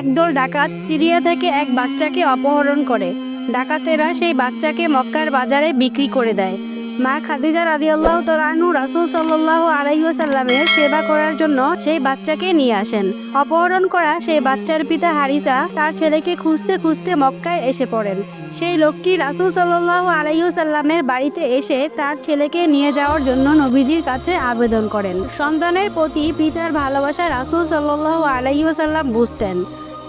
একদল ডাকাত সিরিয়া থেকে এক বাচ্চাকে অপহরণ করে। ডাকাতেরা সেই বাচ্চাকে মক্কার বাজারে বিক্রি করে দেয়। মা খাদিজা রাদিয়াল্লাহু তাআলাহু রাসূল সাল্লাল্লাহু আলাইহি ওয়াসাল্লামের সেবা করার জন্য সেই বাচ্চাকে নিয়ে আসেন। অপহরণ করা সেই বাচ্চার পিতা হারিসা তার ছেলেকে খুঁজতে খুঁজতে মক্কায় এসে পড়েন। সেই লোকটি রাসূল সাল্লাল্লাহু আলাইহি ওয়াসাল্লামের বাড়িতে এসে তার ছেলেকে নিয়ে যাওয়ার জন্য নবীজির কাছে আবেদন করেন। সন্তানের প্রতি পিতার ভালোবাসা রাসূল সাল্লাল্লাহু আলাইহি ওয়াসাল্লাম বুঝতেন।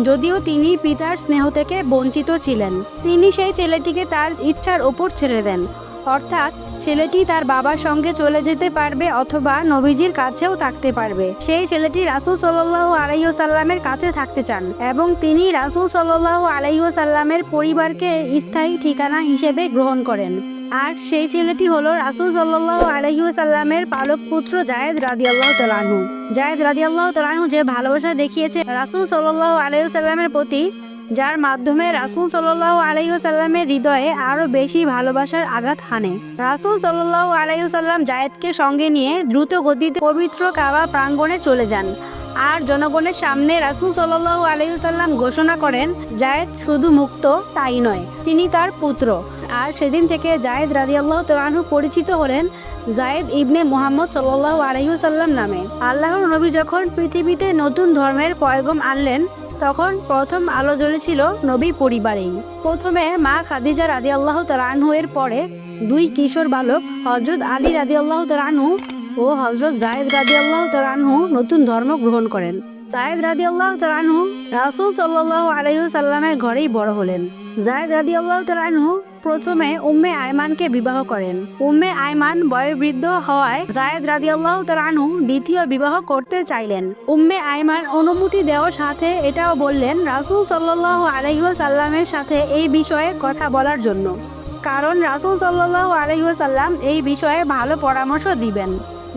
যদিও তিনি পিতার স্নেহ থেকে বঞ্চিত ছিলেন, তিনি সেই ছেলেটিকে তার ইচ্ছার ওপর ছেড়ে দেন। অর্থাৎ ছেলেটি তার বাবার সঙ্গে চলে যেতে পারবে অথবা নবীজির কাছেও থাকতে পারবে। সেই ছেলেটি রাসূল সাল্লাল্লাহু আলাইহি ওয়াসাল্লামের কাছে থাকতে চান এবং তিনি রাসূল সাল্লাল্লাহু আলাইহি ওয়াসাল্লামের পরিবারকে স্থায়ী ঠিকানা হিসেবে গ্রহণ করেন। আর সেই ছেলেটি হলো রাসূল সাল্লাল্লাহু আলাইহি ওয়াসাল্লামের পালক পুত্র জায়েদ রাদিয়াল্লাহু তাআলাহু জায়েদ আল্লাহ তাআলাহু যে ভালোবাসা দেখিয়েছে রাসূল সাল্লাল্লাহু আলাইহি ওয়াসাল্লামের প্রতি, যার মাধ্যমে রাসূল সাল্লাল্লাহু আলাইহি ওয়াসাল্লামের হৃদয়ে আরও বেশি ভালোবাসার আঘাত হানে। রাসূল সাল্লাল্লাহু আলাইহি ওয়াসাল্লাম জায়েদকে সঙ্গে নিয়ে দ্রুত গতিতে পবিত্র কাবা প্রাঙ্গণে চলে যান। আর জনগণের সামনে রাসূল সাল্লাল্লাহু আলাইহি ওয়াসাল্লাম ঘোষণা করেন, জায়েদ শুধু মুক্ত তাই নয়, তিনি তার পুত্র। আর সেদিন থেকে জায়েদ রাদিয়াল্লাহু তাআলাহু পরিচিত হলেন জায়েদ ইবনে মোহাম্মদ সাল্লাল্লাহু আলাইহি ওয়াসাল্লাম নামে। আল্লাহর নবী যখন পৃথিবীতে নতুন ধর্মের পয়গম আনলেন, তখন প্রথম আলো জ্বলেছিল নবী পরিবারেই। প্রথমে মা খাদিজা রাদি আল্লাহ তালানহু এর পরে দুই কিশোর বালক হজরত আলী রাদি আল্লাহ তালানহু ও হজরত জায়েদ রাদি আল্লাহ তালানহু নতুন ধর্ম গ্রহণ করেন। জায়েদ রাদি আল্লাহ তালানহু রাসুল সাল্লাহ আলাইসাল্লামের ঘরেই বড় হলেন। জায়েদ রাদি আল্লাহ তালানহু প্রথমে উম্মে আয়মানকে বিবাহ করেন। উম্মে আয়মান বয়োবৃদ্ধ হওয়ায় জায়েদ রাদিয়াল্লাহু তালানু দ্বিতীয় বিবাহ করতে চাইলেন। উম্মে আয়মান অনুমতি দেওয়ার সাথে এটাও বললেন, রাসুল সাল্লাহ আলাইহি সাল্লামের সাথে এই বিষয়ে কথা বলার জন্য। কারণ রাসুল সাল্লাহ আলাইহি সাল্লাম এই বিষয়ে ভালো পরামর্শ দিবেন।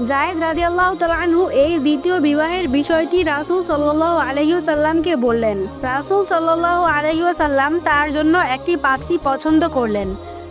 জায়েদ রাদিয়াল্লাহু তাআলাহু এই দ্বিতীয় বিবাহের বিষয়টি রাসূল সাল্লাল্লাহু আলাইহি ওয়াসাল্লামকে বললেন। রাসূল সাল্লাল্লাহু আলাইহি ওয়াসাল্লাম তার জন্য একটি পাত্রী পছন্দ করলেন।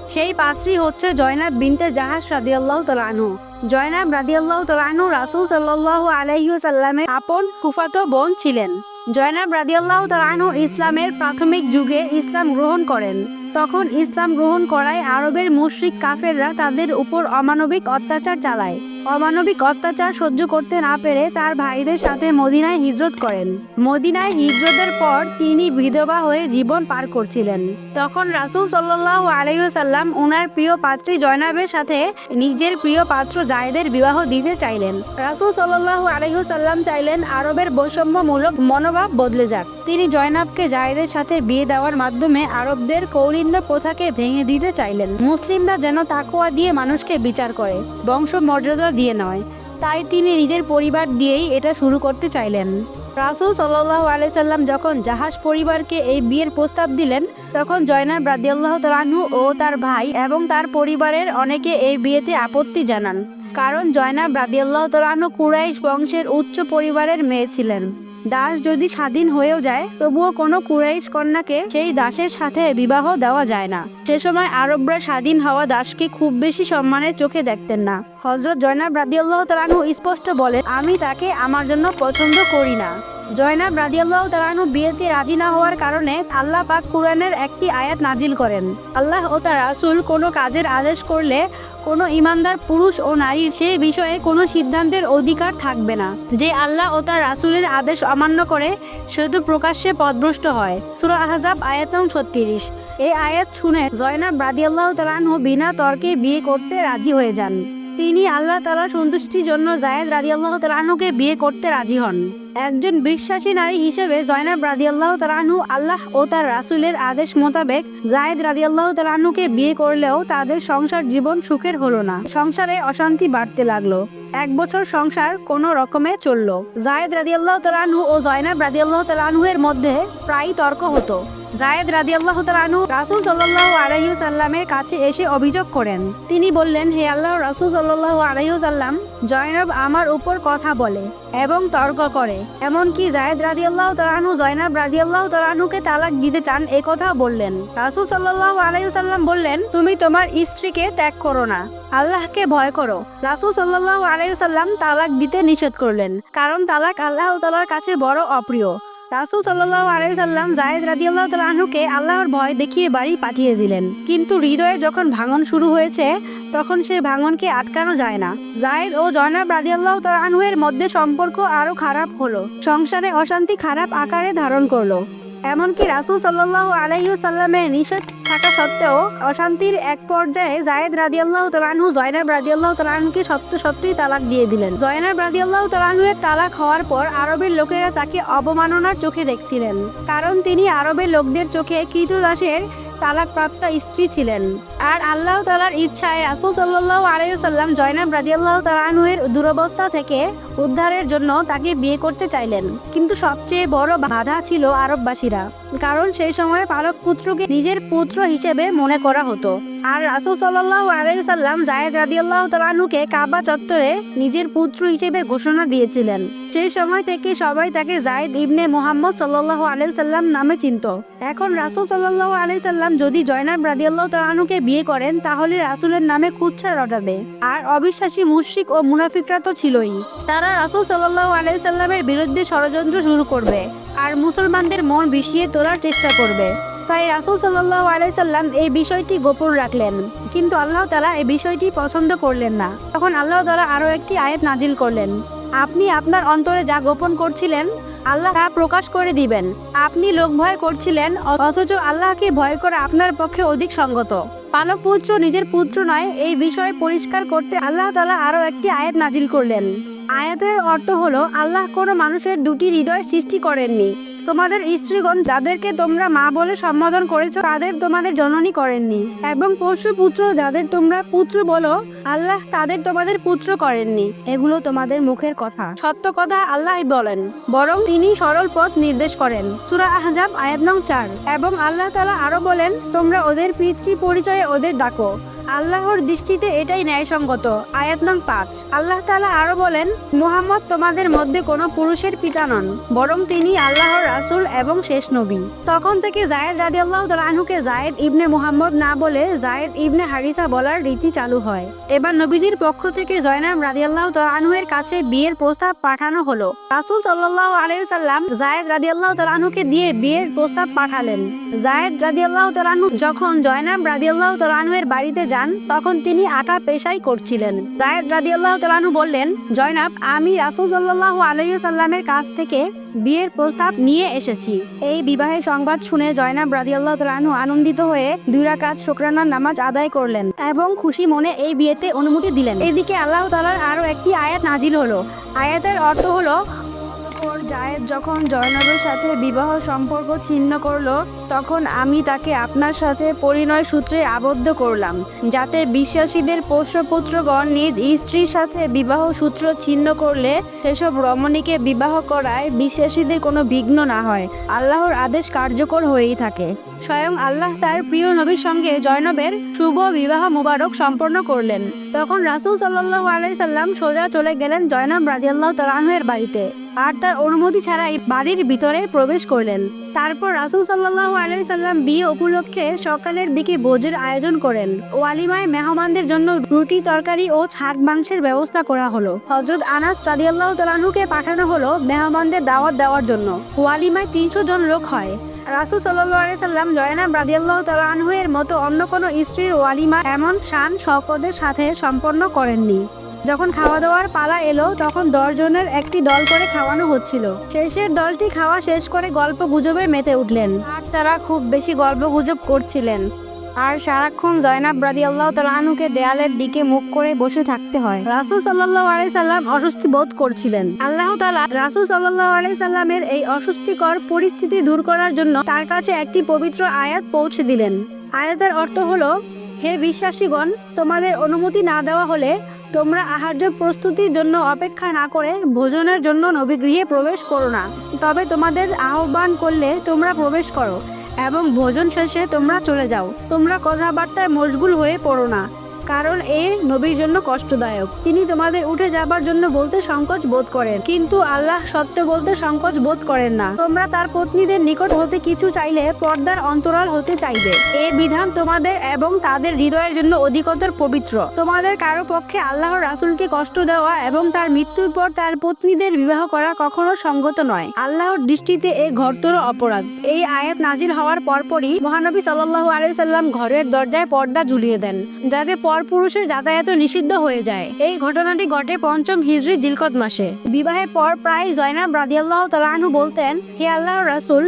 সেই পাত্রী হচ্ছে জয়নাব বিনতে জাহাজ রাদিয়াল্লাহু তাআলাহু জয়নাব রাদিয়াল্লাহু তাআলাহু রাসূল সাল্লাল্লাহু আলাইহি ওয়াসাল্লামের আপন ফুফাতো বোন ছিলেন। জয়নাব রাদিয়াল্লাহু তাআলাহু ইসলামের প্রাথমিক যুগে ইসলাম গ্রহণ করেন। তখন ইসলাম গ্রহণ করায় আরবের মুশরিক কাফেররা তাদের উপর অমানবিক অত্যাচার চালায়। অমানবিক অত্যাচার সহ্য করতে না পেরে তার ভাইদের সাথে মদিনায় হিজরত করেন। মদিনায় হিজরতের পর তিনি বিধবা হয়ে জীবন পার করছিলেন। তখন রাসূল সাল্লাল্লাহু আলাইহি ওয়াসাল্লাম ওনার প্রিয় পাত্রী জয়নাবের সাথে নিজের প্রিয় পাত্র জায়েদের বিবাহ দিতে চাইলেন। রাসূল সাল্লাল্লাহু আলাইহি ওয়াসাল্লাম চাইলেন আরবের বৈষম্যমূলক মনোভাব বদলে যাক। তিনি জয়নাবকে জায়েদের সাথে বিয়ে দেওয়ার মাধ্যমে আরবদের কৌলিন্য প্রথাকে ভেঙে দিতে চাইলেন। মুসলিমরা যেন তাকোয়া দিয়ে মানুষকে বিচার করে। বংশ মর্যাদা দিয়ে নয়। তাই তিনি নিজের পরিবার দিয়েই এটা শুরু করতে চাইলেন। রাসুল সাল্লাহ আলাইসাল্লাম যখন জাহাজ পরিবারকে এই বিয়ের প্রস্তাব দিলেন, তখন জয়নাব রাদিয়াল্লাহ তালাহু ও তার ভাই এবং তার পরিবারের অনেকে এই বিয়েতে আপত্তি জানান। কারণ জয়নাব রাদিয়াল্লাহ তালাহু কুরাইশ বংশের উচ্চ পরিবারের মেয়ে ছিলেন। দাস যদি স্বাধীন হয়েও যায়, তবুও কোনো কুরাইশ কন্যাকে সেই দাসের সাথে বিবাহ দেওয়া যায় না। সে সময় আরবরা স্বাধীন হওয়া দাসকে খুব বেশি সম্মানের চোখে দেখতেন না। হজরত জয়নাব রাদিয়াল্লাহ তালানহু স্পষ্ট বলেন, আমি তাকে আমার জন্য পছন্দ করি না। জয়নাব রাদিয়াল্লাহ তালানহু বিয়েতে রাজি না হওয়ার কারণে আল্লাহ পাক কুরআনের একটি আয়াত নাজিল করেন। আল্লাহ ও তার রাসূল কোনো কাজের আদেশ করলে কোনো ইমানদার পুরুষ ও নারীর সে বিষয়ে কোনো সিদ্ধান্তের অধিকার থাকবে না। যে আল্লাহ ও তার রাসূলের আদেশ অমান্য করে, সে তো প্রকাশ্যে পথভ্রষ্ট হয়। সূরা আহজাব আয়াত নং ছত্রিশ। এই আয়াত শুনে জয়নাব রাদিয়াল্লাহু তাআলাহু বিনা তর্কে বিয়ে করতে রাজি হয়ে যান। তিনি আল্লাহ তালার সন্তুষ্টির জন্য জায়েদ রাদিয়াল্লাহ তালাহুকে বিয়ে করতে রাজি হন। একজন বিশ্বাসী নারী হিসেবে জয়নাব রাদিয়াল্লাহ তালাহু আল্লাহ ও তার রাসূলের আদেশ মোতাবেক জায়েদ রাদিয়াল্লাহ তালাহুকে বিয়ে করলেও তাদের সংসার জীবন সুখের হলো না। সংসারে অশান্তি বাড়তে লাগল। এক বছর সংসার কোনো রকমে চলল। জায়েদ রাদিয়াল্লাহ তালাহু ও জয়নাব রাদিয়াল্লাহ তালাহু এর মধ্যে প্রায় তর্ক হতো। জায়েদ রাদিয়াল্লাহ তালাহু রাসূল সাল্লাল্লাহু আলাইহি সাল্লামের কাছে এসে অভিযোগ করেন। তিনি বললেন, হে আল্লাহ, রাসূল সাল্লাল্লাহু আলাইহি সাল্লাম জয়নাব আমার উপর কথা বলে এবং তর্ক করে। এমনকি জায়েদ রাদিয়াল্লাহু তালাহু জয়নাব আল্লাহ তালাহুকে তালাক দিতে চান এ কথা বললেন। রাসূল সাল্লাল্লাহু আলাইহি সাল্লাম বললেন, তুমি তোমার স্ত্রীকে ত্যাগ করো না, আল্লাহকে ভয় করো। রাসূল সাল্লাল্লাহু আলাইহি সাল্লাম তালাক দিতে নিষেধ করলেন, কারণ তালাক আল্লাহ তালার কাছে বড় অপ্রিয়। রাসুল সাল্লাহ আলাইসাল্লাম জায়েদ রাদিয়াল্লাহ তালাহুকে আল্লাহর ভয় দেখিয়ে বাড়ি পাঠিয়ে দিলেন। কিন্তু হৃদয়ে যখন ভাঙন শুরু হয়েছে, তখন সে ভাঙনকে আটকানো যায় না। জায়েদ ও জয়নাব রাদিয়াল্লাহ তালাহুয়ের মধ্যে সম্পর্ক আরও খারাপ হলো। সংসারে অশান্তি খারাপ আকারে ধারণ করল। এমনকি রাসুল সাল্লাহ আলাইসাল্লামের নিষেধ থাকা সত্ত্বেও অশান্তির এক পর্যায়ে জায়েদ রাদিয়াল্লাহ তালানহু জয়নাব রাদিয়াল্লাহ তালানহুকে সত্য সত্যিই তালাক দিয়ে দিলেন। জয়নাব রাদিয়াল্লাহ তালানহুয়ের তালাক হওয়ার পর আরবের লোকেরা তাকে অবমাননার চোখে দেখছিলেন, কারণ তিনি আরবের লোকদের চোখে কৃতদাসের তালাকপ্রাপ্ত স্ত্রী ছিলেন। আর আল্লাহ তালার ইচ্ছায় রাসুল সাল্লাহ আলাইসাল্লাম জয়নাব রাদিয়াল্লাহ তালানহুয়ের দুরবস্থা থেকে উদ্ধারের জন্য তাকে বিয়ে করতে চাইলেন। কিন্তু সবচেয়ে বড় বাধা ছিল আরববাসীরা। কারণ সেই সময় পালক পুত্রকে নিজের পুত্র হিসেবে মনে করা হতো। আর রাসুল সাল্লাহ আলাইসাল্লাম জায়েদ রাদিয়াল্লাহ তালানুকে কাবা চত্বরে নিজের পুত্র হিসেবে ঘোষণা দিয়েছিলেন। সেই সময় থেকে সবাই তাকে জায়েদ ইবনে মোহাম্মদ সাল্লাহ আলাইসাল্লাম নামে চিনত। এখন রাসুল সাল্লাহ আলাইসাল্লাম যদি জয়নাব রাদিয়াল্লাহ তালানুকে বিয়ে করেন, তাহলে রাসুলের নামে কুচ্ছা রটাবে। আর অবিশ্বাসী মুশরিক ও মুনাফিকরা তো ছিলই। তারা রাসুল সাল্লাহ আলাইসাল্লামের বিরুদ্ধে ষড়যন্ত্র শুরু করবে। আর মুসলমানদের মন বিষিয়ে তোলার চেষ্টা করবে। তাই রাসুল সাল্লাহ আলাইসাল্লাম এই বিষয়টি গোপন রাখলেন। কিন্তু আল্লাহ তালা এই বিষয়টি পছন্দ করলেন না। তখন আল্লাহ তালা আরও একটি আয়াত নাজিল করলেন। আপনি আপনার অন্তরে যা গোপন করছিলেন, আল্লাহ তা প্রকাশ করে দিবেন। আপনি লোক ভয় করছিলেন, অথচ আল্লাহকে ভয় করা আপনার পক্ষে অধিক সঙ্গত। পালক পুত্র নিজের পুত্র নয়, এই বিষয়ে পরিষ্কার করতে আল্লাহ তালা আরও একটি আয়াত নাজিল করলেন। আয়াতের অর্থ হলো আল্লাহ কোনো মানুষের দুটি হৃদয় সৃষ্টি করেননি। তোমাদের স্ত্রীগণ যাদেরকে তোমরা মা বলে সম্বোধন করেছ তাদের তোমাদের জননী করেননি। এবং পশু পুত্র যাদের তোমরা পুত্র বলো আল্লাহ তাদের তোমাদের পুত্র করেননি। এগুলো তোমাদের মুখের কথা। সত্য কথা আল্লাহ বলেন বরং তিনি সরল পথ নির্দেশ করেন। সুরা আহজাব আয়াত নং চার। এবং আল্লাহ তালা আরও বলেন তোমরা ওদের পিতৃ পরিচয়ে ওদের ডাকো। আল্লাহর দৃষ্টিতে এটাই ন্যায়সঙ্গত। আয়াত নং পাঁচ। আল্লাহ তালা আরও বলেন, মুহাম্মদ তোমাদের মধ্যে কোনো পুরুষের পিতা নন, বরং তিনি আল্লাহর রাসুল এবং শেষ নবী। তখন থেকে জায়েদ রাদি আল্লাহ তালাহুকে জায়েদ ইবনে মুহাম্মদ না বলে জায়েদ ইবনে হারিসা বলার রীতি চালু হয়। এবার নবীজির পক্ষ থেকে জয়নাব রাদি আল্লাহ তালাহুয়ের কাছে বিয়ের প্রস্তাব পাঠানো হলো। রাসুল সাল্লাহ আলাইসাল্লাম জায়েদ রাদি আল্লাহ তালাহুকে দিয়ে বিয়ের প্রস্তাব পাঠালেন। জায়েদ রাদি আল্লাহ তালাহু যখন জয়নাব রাদি আল্লাহ তালাহুয়ের বাড়িতে যান, তখন তিনি আটা পেশাই করছিলেন। জায়েদ রাদি আল্লাহ তালাহু বললেন, জয়নাব, আমি রাসুল সাল্লাহ আলাইসাল্লামের কাছ থেকে বিয়ের প্রস্তাব নিয়ে এসেছি। এই বিবাহের সংবাদ শুনে জয়নাব রাদিয়াল্লাহ তালাহু আনন্দিত হয়ে দুই রাকাত শুক্রানার নামাজ আদায় করলেন এবং খুশি মনে এই বিয়েতে অনুমতি দিলেন। এদিকে আল্লাহ তালার আরও একটি আয়াত নাজিল হলো। আয়াতের অর্থ হলো জায়েদ যখন জয়নবের সাথে বিবাহ সম্পর্ক ছিন্ন করল, তখন আমি তাকে আপনার সাথে পরিণয় সূত্রে আবদ্ধ করলাম, যাতে বিশ্বাসীদের পোষ্যপুত্রগণ নিজ স্ত্রীর সাথে বিবাহ সূত্র ছিন্ন করলে সেসব রমণীকে বিবাহ করায় বিশ্বাসীদের কোনো বিঘ্ন না হয়। আল্লাহর আদেশ কার্যকর হয়েই থাকে। স্বয়ং আল্লাহ তার প্রিয় নবীর সঙ্গে জয়নবের শুভ বিবাহ মুবারক সম্পন্ন করলেন। তখন রাসুল সাল্লাহ আলাইসাল্লাম সোজা চলে গেলেন জয়নব রাজিয়াল্লাহ তালাহের বাড়িতে। আর তার অনুমতি ছাড়াই বাড়ির ভিতরে প্রবেশ করলেন। তারপর রাসুল সাল্লাহ আলাইসাল্লাম বিয়ে উপলক্ষে সকালের দিকে ভোজের আয়োজন করেন। ওয়ালিমায় মেহমানদের জন্য রুটি, তরকারি ও ছাগ মাংসের ব্যবস্থা করা হলো। হজরত আনাস রাদিয়াল্লাহ তালাহুকে পাঠানো হলো মেহমানদের দাওয়াত দেওয়ার জন্য। ওয়ালিমায় তিনশো জন লোক হয়। রাসুল সাল্লাহ সাল্লাম, জয়নাব রাদিয়াল্লাহ তালাহুয়ের মতো অন্য কোনো স্ত্রীর ওয়ালিমা এমন শান শকদের সাথে সম্পন্ন করেননি। যখন খাওয়া দাওয়ার পালা এলো, তখন দশজনের একটি দল করে খাওয়ানো হচ্ছিল। শেষের দলটি খাওয়া শেষ করে গল্প গুজবে মেতে উঠলেন। আর তারা খুব বেশি গল্প গুজব করছিলেন। আর সারাক্ষণ জয়নাব রাদি আল্লাহ তালাহুকে দেয়ালের দিকে মুখ করে বসে থাকতে হয়। রাসুল সাল্লাহ আলাই সাল্লাম অস্বস্তি বোধ করছিলেন। আল্লাহ তালা রাসুল সাল্লাহ আলাই সাল্লামের এই অস্বস্তিকর পরিস্থিতি দূর করার জন্য তার কাছে একটি পবিত্র আয়াত পৌঁছে দিলেন। আয়াতের অর্থ হলো, হে বিশ্বাসীগণ, তোমাদের অনুমতি না দেওয়া হলে তোমরা আহার্য প্রস্তুতির জন্য অপেক্ষা না করে ভোজনের জন্য নবীগৃহে প্রবেশ করো না। তবে তোমাদের আহ্বান করলে তোমরা প্রবেশ করো এবং ভোজন শেষে তোমরা চলে যাও। তোমরা কথাবার্তায় মশগুল হয়ে পড়ো না। কারণ এ নবীর জন্য কষ্টদায়ক। তিনি তোমাদের উঠে যাবার জন্য বলতে সংকোচ বোধ করেন। কিন্তু আল্লাহ সত্য বলতে সংকোচ বোধ করেন না। তোমরা তার পত্নীদের নিকট হতে কিছু চাইলে পর্দার অন্তরাল হতে চাইবে। এ বিধান তোমাদের এবং তাদের হৃদয়ের জন্য অধিকতর পবিত্র। তোমাদের কারও পক্ষে আল্লাহর রাসুলকে কষ্ট দেওয়া এবং তার মৃত্যুর পর তার পত্নীদের বিবাহ করা কখনো সঙ্গত নয়। আল্লাহর দৃষ্টিতে এ ঘরতর অপরাধ। এই আয়াত নাজির হওয়ার পরপরই মহানবী সাল্লাল্লাহু আলাইহি সাল্লাম ঘরের দরজায় পর্দা ঝুলিয়ে দেন, যাতে পরপুরুষের যাতায়াত নিষিদ্ধ হয়ে যায়। এই ঘটনাটি ঘটে পঞ্চম হিজরি জিলকত মাসে। বিবাহের পর প্রায় জয়নাব রাদিয়াল্লাহ তালাহু বলতেন, হে আল্লাহ রাসুল,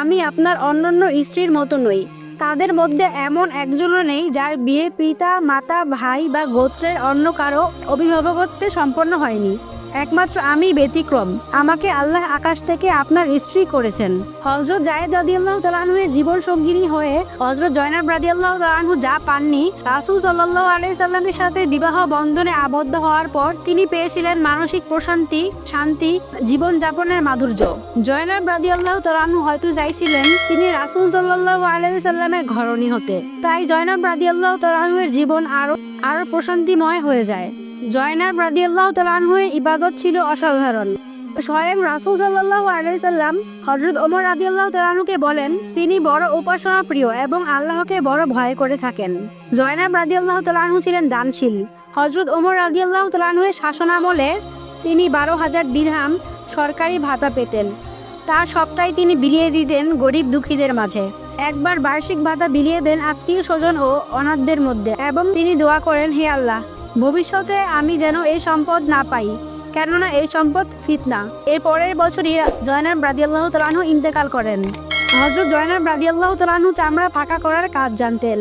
আমি আপনার অন্যান্য স্ত্রীর মতো নই। তাদের মধ্যে এমন একজনও নেই যার বিয়ে পিতা, মাতা, ভাই বা গোত্রের অন্য কারও অভিভাবকত্বে সম্পন্ন হয়নি। একমাত্র আমি ব্যতিক্রম। আমাকে আল্লাহ আকাশ থেকে আপনার স্ত্রী করেছেন। হজরত জায়েদ রাদিয়াল্লাহু তাআলাহুয়ের জীবন সঙ্গিনী হয়ে হজরত জয়নাব রাদিয়াল্লাহু তাআলাহু যা পাননি, রাসূল সাল্লাল্লাহু আলাইহি সাল্লামের সাথে বিবাহ বন্ধনে আবদ্ধ হওয়ার পর তিনি পেয়েছিলেন মানসিক প্রশান্তি, শান্তি জীবন যাপনের মাধুর্য। জয়নাব রাদিয়াল্লাহু তাআলাহু হয়তো চাইছিলেন তিনি রাসূল সাল্লাল্লাহু আলাইহি সাল্লামের ঘরণী হতে। তাই জয়নাব রাদিয়াল্লাহু তাআলাহুয়ের জীবন আরও আরও প্রশান্তিময় হয়ে যায়। জয়নাব রাদিয়াল্লাহু তাআলাহুয়ের ইবাদত ছিল অসাধারণ। স্বয়ং রাসূল সাল্লাল্লাহু আলাইহি সাল্লাম হযরত ওমর রাদিয়াল্লাহু তাআলাহুকে বলেন, তিনি বড় উপাসনা প্রিয় এবং আল্লাহকে বড় ভয় করে থাকেন। জয়নাব রাদিয়াল্লাহু তাআলাহু ছিলেন দানশীল। হজরত ওমর রাদিয়াল্লাহু তাআলাহুয়ের শাসনামলে তিনি বারো হাজার দিরহাম সরকারি ভাতা পেতেন। তার সবটাই তিনি বিলিয়ে দিতেন গরিব দুঃখীদের মাঝে। একবার বার্ষিক ভাতা বিলিয়ে দেন আত্মীয় স্বজন ও অনাথদের মধ্যে এবং তিনি দোয়া করেন, হে আল্লাহ ভবিষ্যতে আমি যেন এই সম্পদ না পাই, কেননা এই সম্পদ ফিতনা। এর পরের বছরই জয়নাব রাদিয়াল্লাহু তালানহু ইন্তেকাল করেন। হজরত জয়নাব রাদিয়াল্লাহু তালানহু চামড়া ফাঁকা করার কাজ জানতেন।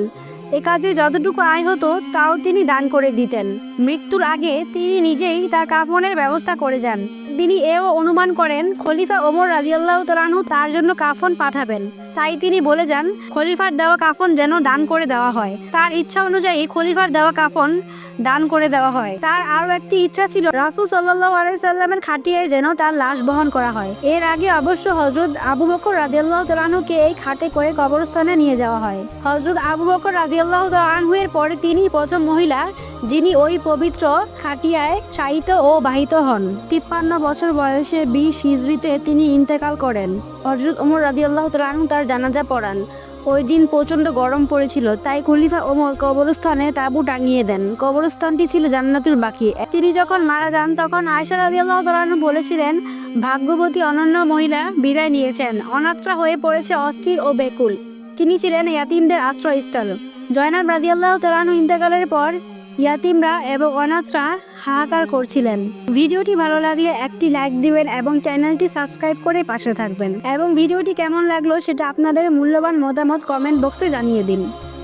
এ কাজে যতটুকু আয় হতো, তাও তিনি দান করে দিতেন। মৃত্যুর আগে তিনি নিজেই তার কাফনের ব্যবস্থা করে যান। তিনি এও অনুমান করেন, খলিফা ওমর রাজিয়াল্লাহ তালানহু তার জন্য কাফন পাঠাবেন। তাই তিনি বলে যান, খলিফার দেওয়া কাফন যেন দান করে দেওয়া হয়। তার ইচ্ছা অনুযায়ী খলিফার দেওয়া কাফন দান করে দেওয়া হয়। তার আরও একটি ইচ্ছা ছিল, রাসুল সাল্লাহ আলাইসাল্লামের খাটিয়ায় যেন তার লাশ বহন করা হয়। এর আগে অবশ্য হজরত আবু বকর রাদিয়াল্লাহ তালানহুকে এই খাটে করে কবরস্থানে নিয়ে যাওয়া হয়। হজরত আবু বকর রাদিয়াল্লাহ তালানহুয়ের পরে তিনি প্রথম মহিলা যিনি ওই পবিত্র খাটিয়ায় শায়িত ও বাহিত হন। তিপ্পান্ন বছর বয়সে বিশ হিজড়িতে তিনি ইন্তেকাল করেন। হজরত ওমর রাদিয়াল্লাহ তালানহু তার জানাজা পড়ান। ওই দিন প্রচণ্ড গরম পড়েছিল, তাই খলিফা ওমর কবরস্থানে তাঁবু টাঙিয়ে দেন। কবরস্থানটি ছিল জান্নাতুল বাকি। তিনি যখন মারা যান, তখন আয়সা রাদিয়াল্লাহ তালানহু বলেছিলেন, ভাগ্যবতী অনন্য মহিলা বিদায় নিয়েছেন। অনাত্রা হয়ে পড়েছে অস্থির ও বেকুল তিনি ছিলেন ইয়াতিমদের আশ্রয়স্থল। জয়নাব রাদিয়াল্লাহ তালানহু ইন্তেকালের পর ইয়াতিমরা এবং অনাথরা হাহাকার করছিলেন। ভিডিওটি ভালো লাগলে একটি লাইক দিবেন এবং চ্যানেলটি সাবস্ক্রাইব করে পাশে থাকবেন। এবং ভিডিওটি কেমন লাগল সেটা আপনাদের মূল্যবান মতামত কমেন্ট বক্সে জানিয়ে দিন।